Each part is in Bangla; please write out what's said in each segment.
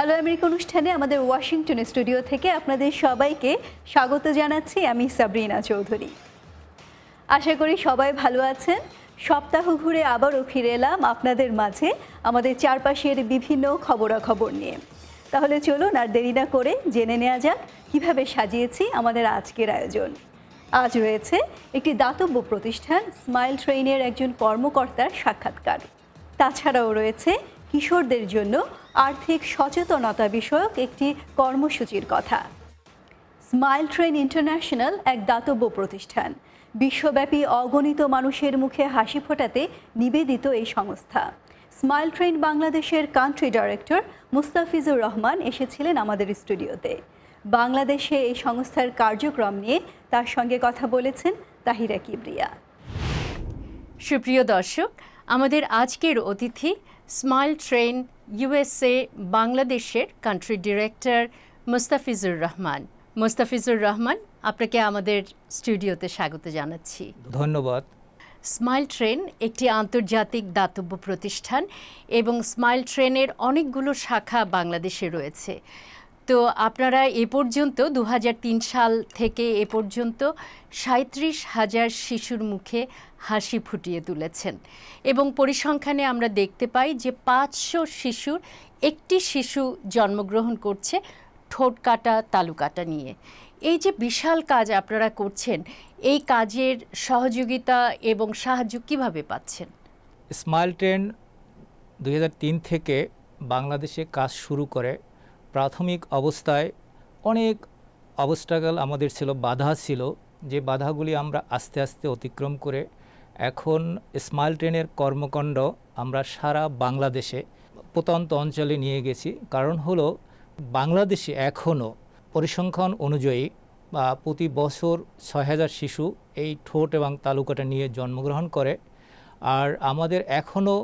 হ্যালো আমেরিকা অনুষ্ঠানে আমাদের ওয়াশিংটন স্টুডিও থেকে আপনাদের সবাইকে স্বাগত জানাচ্ছি আমি সাবরিনা চৌধুরী। আশা করি সবাই ভালো আছেন। সপ্তাহ ঘুরে আবারও ফিরে এলাম আপনাদের মাঝে আমাদের চারপাশের বিভিন্ন খবরাখবর নিয়ে। তাহলে চলুন আর দেরি না করে জেনে নেওয়া যাক কীভাবে সাজিয়েছি আমাদের আজকের আয়োজন। আজ রয়েছে একটি দাতব্য প্রতিষ্ঠান, স্মাইল ট্রেইনের একজন কর্মকর্তার সাক্ষাৎকার। তাছাড়াও রয়েছে কিশোরদের জন্য আর্থিক সচেতনতা বিষয়ক একটি কর্মসূচির কথা। স্মাইল ট্রেন ইন্টারন্যাশনাল এক দাতব্য প্রতিষ্ঠান। বিশ্বব্যাপী অগণিত মানুষের মুখে হাসি ফোটাতে নিবেদিত এই সংস্থা। স্মাইল ট্রেন বাংলাদেশের কান্ট্রি ডাইরেক্টর মুস্তাফিজুর রহমান এসেছিলেন আমাদের স্টুডিওতে। বাংলাদেশে এই সংস্থার কার্যক্রম নিয়ে তার সঙ্গে কথা বলেছেন তাহিরা কিবরিয়া। সুপ্রিয় দর্শক, আমাদের আজকের অতিথি স্মাইল ট্রেন ইউএসএ বাংলাদেশের কান্ট্রি ডিরেক্টর মুস্তাফিজুর রহমান। মুস্তাফিজুর রহমান আপনাকে আমাদের স্টুডিওতে স্বাগত জানাচ্ছি। ধন্যবাদ। স্মাইল ট্রেন একটি আন্তর্জাতিক দাতব্য প্রতিষ্ঠান এবং স্মাইল ট্রেনের অনেকগুলো শাখা বাংলাদেশে রয়েছে। তো আপনারা এ পর্যন্ত দু হাজার তিন সাল থেকে এ পর্যন্ত সাঁত্রিশ হাজার শিশুর মুখে হাসি ফুটিয়ে তুলেছেন। এবং পরিসংখ্যানে আমরা দেখতে পাই যে পাঁচশো শিশুর একটি শিশু জন্মগ্রহণ করছে ঠোঁট কাটা তালু কাটা নিয়ে। এই যে বিশাল কাজ আপনারা করছেন, এই কাজের সহযোগিতা এবং সাহায্য কীভাবে পাচ্ছেন? স্মাইল ট্রেন দু হাজার তিন থেকে বাংলাদেশে কাজ শুরু করে প্রাথমিক অবস্থায় অনেক অবস্ট্রাগল আমাদের ছিল, বাধা ছিল। যে বাধাগুলি আমরা আস্তে আস্তে অতিক্রম করে এখন স্মাইল ট্রেনের কর্মকাণ্ড আমরা সারা বাংলাদেশে, প্রত্যন্ত অঞ্চলে নিয়ে গেছি। কারণ হলো, বাংলাদেশে এখনও পরিসংখ্যান অনুযায়ী বা প্রতি বছর ছয় হাজার শিশু এই ঠোঁট এবং তালুকাটা নিয়ে জন্মগ্রহণ করে। আর আমাদের এখনও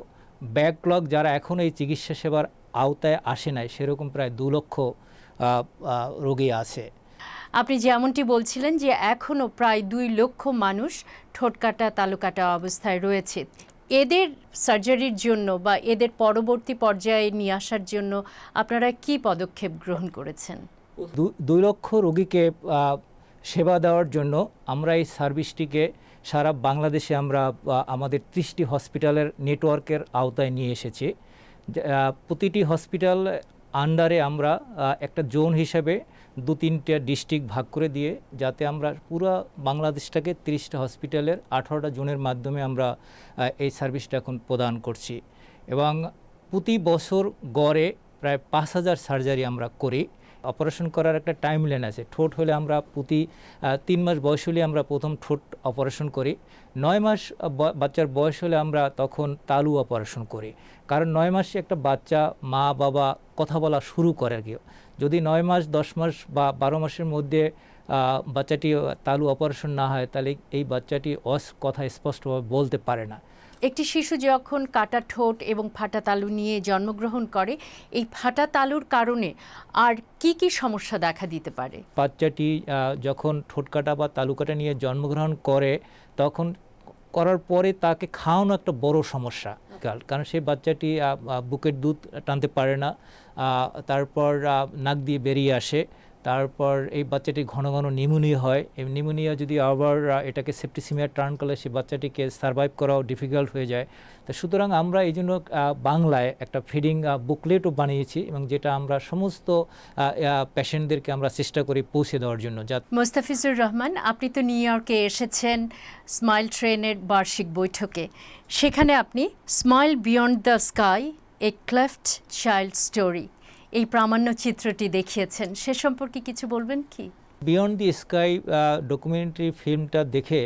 ব্যাকলগ যারা এখনও এই চিকিৎসা সেবার আওতায় আসে নাই সেরকম প্রায় দু লক্ষ রোগী আছে। আপনি যেমনটি বলছিলেন যে এখনও প্রায় দুই লক্ষ মানুষ ঠোঁটকাটা তালুকাটা অবস্থায় রয়েছে। এদের সার্জারির জন্য বা এদের পরবর্তী পর্যায়ে নিয়ে আসার জন্য আপনারা কি পদক্ষেপ গ্রহণ করেছেন? দুই লক্ষ রোগীকে সেবা দেওয়ার জন্য আমরা এই সার্ভিসটিকে সারা বাংলাদেশে আমরা আমাদের ত্রিশটি হসপিটালের নেটওয়ার্কের আওতায় নিয়ে এসেছি। প্রতিটি হসপিটাল আন্ডারে আমরা একটা জোন হিসেবে দু তিনটা ডিস্ট্রিক্ট ভাগ করে দিয়ে যাতে আমরা পুরো বাংলাদেশটাকে তিরিশটা হসপিটালের আঠারোটা জোনের মাধ্যমে আমরা এই সার্ভিসটা এখন প্রদান করছি। এবং প্রতি বছর গড়ে প্রায় পাঁচ হাজার সার্জারি আমরা করি। অপারেশন করার একটা টাইম লাইন আছে। ঠোঁট হলে আমরা প্রতি তিন মাস বয়স হলে আমরা প্রথম ঠোঁট অপারেশন করি। নয় মাস বাচ্চার বয়স হলে আমরা তখন তালু অপারেশন করি। কারণ নয় মাসে একটা বাচ্চা মা, বাবা কথা বলা শুরু করে কি যদি নয় মাস, দশ মাস বা বারো মাসের মধ্যে বাচ্চাটি তালু অপারেশন না হয়, তাহলে এই বাচ্চাটি অস, কথা স্পষ্টভাবে বলতে পারে না। একটি শিশু যখন কাটা ঠোঁট এবং ফাটা তালু নিয়ে জন্মগ্রহণ করে, এই ফাটা তালুর কারণে আর কি কি সমস্যা দেখা দিতে পারে? বাচ্চাটি যখন ঠোঁটকাটা বা তালুকাটা নিয়ে জন্মগ্রহণ করে, তখন করার পরে তাকে খাওয়ানো একটা বড় সমস্যা। কারণ সেই বাচ্চাটি বুকের দুধ টানতে পারে না তারপর নাক দিয়ে বেরিয়ে আসে। তারপর এই বাচ্চাটি ঘন ঘন নিউমোনিয়া হয়। এই নিউমোনিয়া যদি আবার এটাকে সেপ্টিসিমিয়া টার্ন করলে সেই বাচ্চাটিকে সার্ভাইভ করাও ডিফিকাল্ট হয়ে যায়। তো সুতরাং আমরা এই জন্য বাংলায় একটা ফিডিং বুকলেটও বানিয়েছি এবং যেটা আমরা সমস্ত পেশেন্টদেরকে আমরা চেষ্টা করি পৌঁছে দেওয়ার জন্য। যা মোস্তাফিজুর রহমান, আপনি তো নিউ ইয়র্কে এসেছেন স্মাইল ট্রেনের বার্ষিক বৈঠকে। সেখানে আপনি smile beyond the sky, a cleft child story এই প্রামাণ্য চিত্রটি দেখিয়েছেন। সে সম্পর্কে কিছু বলবেন কি? বিয়ন্ড দি স্কাই ডকুমেন্টারি ফিল্মটা দেখে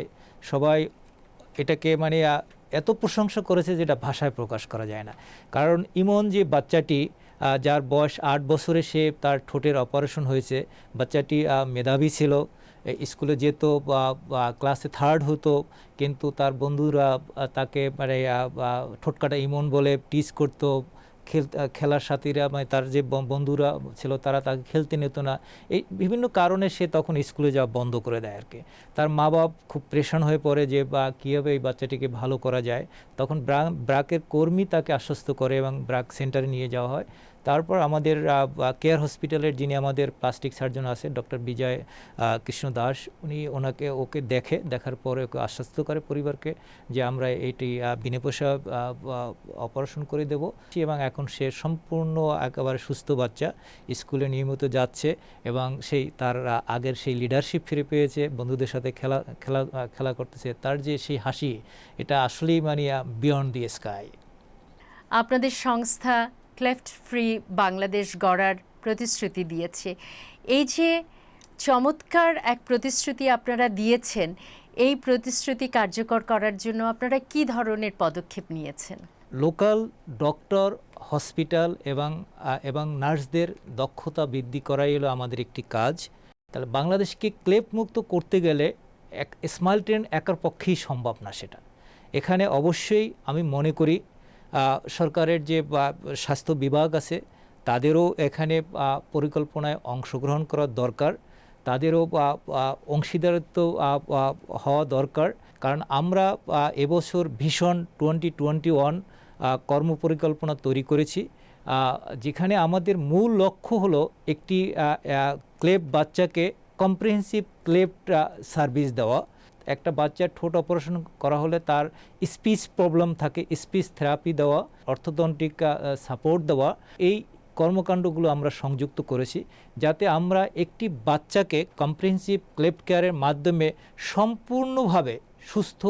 সবাই এটাকে মানে এত প্রশংসা করেছে যেটা ভাষায় প্রকাশ করা যায় না। কারণ ইমন যে বাচ্চাটি যার বয়স আট বছরে সে তার ঠোঁটের অপারেশন হয়েছে, বাচ্চাটি মেধাবী ছিল স্কুলে যেত বা ক্লাসে থার্ড হতো, কিন্তু তার বন্ধুরা তাকে মানে ঠোঁটকাটা ইমন বলে টিচ করতো খেলার সাথীরা মানে তার যে বন্ধুরা ছিল তারা তাকে খেলতে নিত না। এই বিভিন্ন কারণে সে তখন স্কুলে যাওয়া বন্ধ করে দেয় আর কি তার মা বাপ খুব প্রেশান হয়ে পড়ে যে, বা কীভাবে এই বাচ্চাটিকে ভালো করা যায়? তখন ব্রা, ব্রাকের কর্মী তাকে আশ্বস্ত করে এবং ব্রাক সেন্টারে নিয়ে যাওয়া হয়। তারপর আমাদের কেয়ার হসপিটালের যিনি আমাদের প্লাস্টিক সার্জন আছে ডক্টর বিজয় কৃষ্ণ দাস, উনি ওনাকে, ওকে দেখে, দেখার পরে ওকে আশ্বস্ত করে পরিবারকে যে আমরা এইটি বিনে পয়সা অপারেশন করে দেব। এবং এখন সে সম্পূর্ণ একেবারে সুস্থ বাচ্চা, স্কুলে নিয়মিত যাচ্ছে এবং সেই তার আগের সেই লিডারশিপ ফিরে পেয়েছে, বন্ধুদের সাথে খেলা খেলা খেলা করতেছে। তার যে সেই হাসি, এটা আসলেই মানে বিয়ন্ড দি স্কাই আপনাদের সংস্থা ক্লেফট ফ্রি বাংলাদেশ গড়ার প্রতিশ্রুতি দিয়েছে। এই যে চমৎকার এক প্রতিশ্রুতি আপনারা দিয়েছেন, এই প্রতিশ্রুতি কার্যকর করার জন্য আপনারা কি ধরনের পদক্ষেপ নিয়েছেন? লোকাল ডক্টর, হসপিটাল এবং এবং নার্সদের দক্ষতা বৃদ্ধি করাই হলো আমাদের একটি কাজ। তাহলে বাংলাদেশকে ক্লেপ মুক্ত করতে গেলে এক স্মাইল ট্রেন একার পক্ষেই সম্ভব না সেটা। এখানে অবশ্যই আমি মনে করি সরকারের যে স্বাস্থ্য বিভাগ আছে, তাদেরও এখানে পরিকল্পনায় অংশগ্রহণ করার দরকার। তাদেরও অংশীদারিত্ব হওয়া দরকার। কারণ আমরা এবছর ভীষণ টোয়েন্টি টোয়েন্টি ওয়ান কর্মপরিকল্পনা তৈরি করেছি। যেখানে আমাদের মূল লক্ষ্য হলো একটি ক্লেব বাচ্চাকে কম্প্রিহেন্সিভ ক্লেপ সার্ভিস দেওয়া। একটা বাচ্চার ঠোঁট অপারেশন করা হলে তার স্পিচ প্রবলেম থাকে, স্পিচ থেরাপি দেওয়া অর্থোডন্টিক সাপোর্ট দেওয়া, এই কর্মকাণ্ডগুলো আমরা সংযুক্ত করেছি যাতে আমরা একটি বাচ্চাকে কম্প্রিহেন্সিভ ক্লেপ কেয়ারের মাধ্যমে সম্পূর্ণভাবে সুস্থ,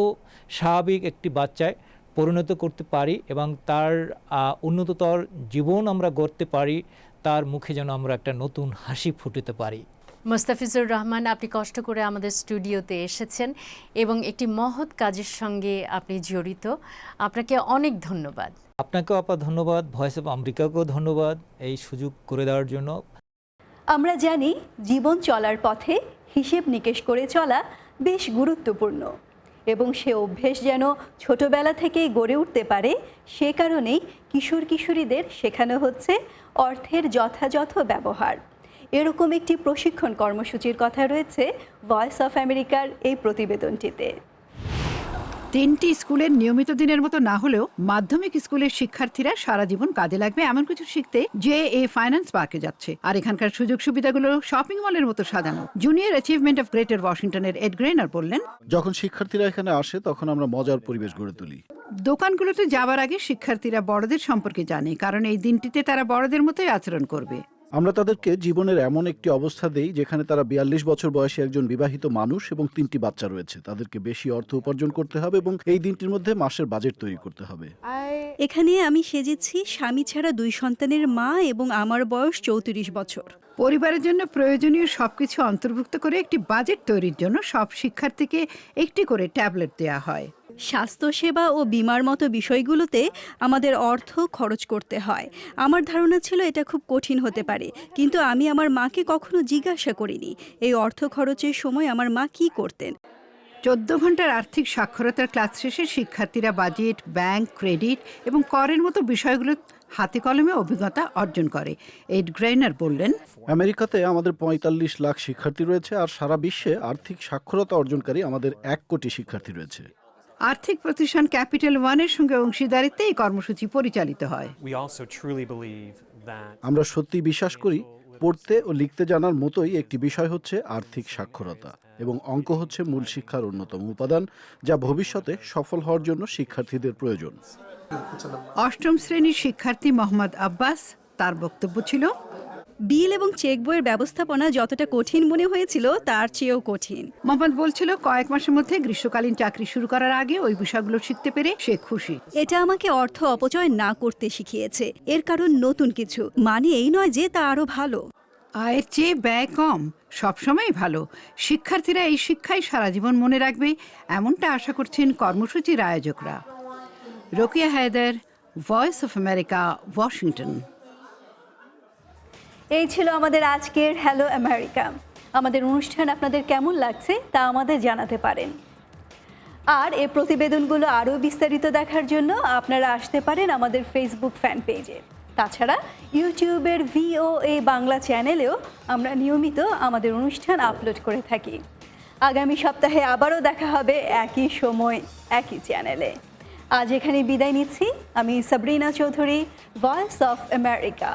স্বাভাবিক একটি বাচ্চায় পরিণত করতে পারি এবং তার উন্নততর জীবন আমরা গড়তে পারি, তার মুখে যেন আমরা একটা নতুন হাসি ফুটাতে পারি। মোস্তাফিজুর রহমান আপনি কষ্ট করে আমাদের স্টুডিওতে এসেছেন এবং একটি মহৎ কাজের সঙ্গে আপনি জড়িত। আপনাকে অনেক ধন্যবাদ। আপনাকেও আপা ধন্যবাদ ভয়েস অফ আমেরিকাকেও ধন্যবাদ এই সুযোগ করে দেওয়ার জন্য। আমরা জানি জীবন চলার পথে হিসেব নিকেশ করে চলা বেশ গুরুত্বপূর্ণ এবং সে অভ্যেস যেন ছোটবেলা থেকেই গড়ে উঠতে পারে সে কারণেই কিশোর কিশোরীদের শেখানো হচ্ছে অর্থের যথাযথ ব্যবহার। এরকম একটি প্রশিক্ষণ কর্মসূচির কথা রয়েছে ভয়েস অফ আমেরিকার এই প্রতিবেদনটিতে। তিনটি স্কুলের নিয়মিত দিনের মতো না হলেও মাধ্যমিক স্কুলের শিক্ষার্থীরা সারা জীবন কাজে লাগবে এমন কিছু শিখতে যে এ ফাইন্যান্স পার্কে যাচ্ছে। আর এখানকার সুযোগ সুবিধাগুলো শপিং মলের মতো সাজানো। জুনিয়র অ্যাচিভমেন্ট অফ গ্রেটার ওয়াশিংটনের এড গ্রেনার বললেন যখন শিক্ষার্থীরা এখানে আসে তখন আমরা মজার পরিবেশ গড়ে তুলি। দোকানগুলোতে যাবার আগে শিক্ষার্থীরা বড়দের সম্পর্কে জানে কারণ এই দিনটিতে তারা বড়দের মতোই আচরণ করবে। আমরা তাদেরকে জীবনের এমন একটি অবস্থা দেই যেখানে তারা বিয়াল্লিশ বছর বয়সে একজন বিবাহিত মানুষ এবং তিনটি বাচ্চা রয়েছে। তাদেরকে বেশি অর্থ উপার্জন করতে হবে এবং এই দিনটির মধ্যে মাসের বাজেট তৈরি করতে হবে। এখানে আমি সেজেছি স্বামী ছাড়া দুই সন্তানের মা এবং আমার বয়স চৌত্রিশ বছর। পরিবারের জন্য প্রয়োজনীয় সবকিছু অন্তর্ভুক্ত করে একটি বাজেট তৈরির জন্য সব শিক্ষার্থীকে একটি করে ট্যাবলেট দেওয়া হয়। স্বাস্থ্যসেবা ও বিমার মতো বিষয়গুলোতে আমাদের অর্থ খরচ করতে হয়। আমার ধারণা ছিল এটা খুব কঠিন হতে পারে কিন্তু আমি আমার মাকে কখনো জিজ্ঞাসা করিনি। এই অর্থ খরচের সময় আমার মা কি করতেন? চোদ্দ ঘণ্টার আর্থিক সাক্ষরতার ক্লাস শেষে শিক্ষার্থীরা বাজেট ব্যাংক ক্রেডিট এবং করের মতো বিষয়গুলো হাতে কলমে অভিজ্ঞতা অর্জন করে। এড গ্রেইনার বললেন আমেরিকাতে আমাদের পঁয়তাল্লিশ লাখ শিক্ষার্থী রয়েছে আর সারা বিশ্বে আর্থিক সাক্ষরতা অর্জনকারী আমাদের এক কোটি শিক্ষার্থী রয়েছে। আর্থিক প্রতিষ্ঠান ক্যাপিটাল ওয়ানের সঙ্গে অংশীদারিত্বে এই কর্মসূচি পরিচালিত হয়। আমরা সত্যি বিশ্বাস করি পড়তে ও লিখতে জানার মতোই একটি বিষয় হচ্ছে আর্থিক সাক্ষরতা এবং অঙ্ক হচ্ছে মূল শিক্ষার অন্যতম উপাদান যা ভবিষ্যতে সফল হওয়ার জন্য শিক্ষার্থীদের প্রয়োজন। অষ্টম শ্রেণির শিক্ষার্থী মোহাম্মদ আব্বাস তার বক্তব্য ছিল বিল এবং চেক বইয়ের ব্যবস্থাপনা যতটা কঠিন মনে হয়েছিল তার চেয়েও কঠিন। মোহাম্মদ বলছিল কয়েক মাসের মধ্যে গ্রীষ্মকালীন চাকরি শুরু করার আগে ওই বিষয়গুলো শিখতে পেরে সে খুশি। এটা আমাকে অর্থ অপচয় না করতে শিখিয়েছে। এর কারণ নতুন কিছু। মানে এই নয় যে তা আরও ভালো। আয়ের চেয়ে ব্যয় কম সবসময় ভালো। শিক্ষার্থীরা এই শিক্ষাই সারা জীবন মনে রাখবে এমনটা আশা করছেন কর্মসূচির আয়োজকরা। Rokeya Haider Voice of America Washington এই ছিল আমাদের আজকের হ্যালো আমেরিকা আমাদের অনুষ্ঠান আপনাদের কেমন লাগছে তা আমাদের জানাতে পারেন। আর এই প্রতিবেদনগুলো আরও বিস্তারিত দেখার জন্য আপনারা আসতে পারেন আমাদের ফেসবুক ফ্যান পেজে তাছাড়া ইউটিউবের ভিওএ বাংলা চ্যানেলেও আমরা নিয়মিত আমাদের অনুষ্ঠান আপলোড করে থাকি। আগামী সপ্তাহে আবারও দেখা হবে একই সময়, একই চ্যানেলে আজ এখানে বিদায় নিচ্ছি। আমি Sabrina Chowdhury Voice of America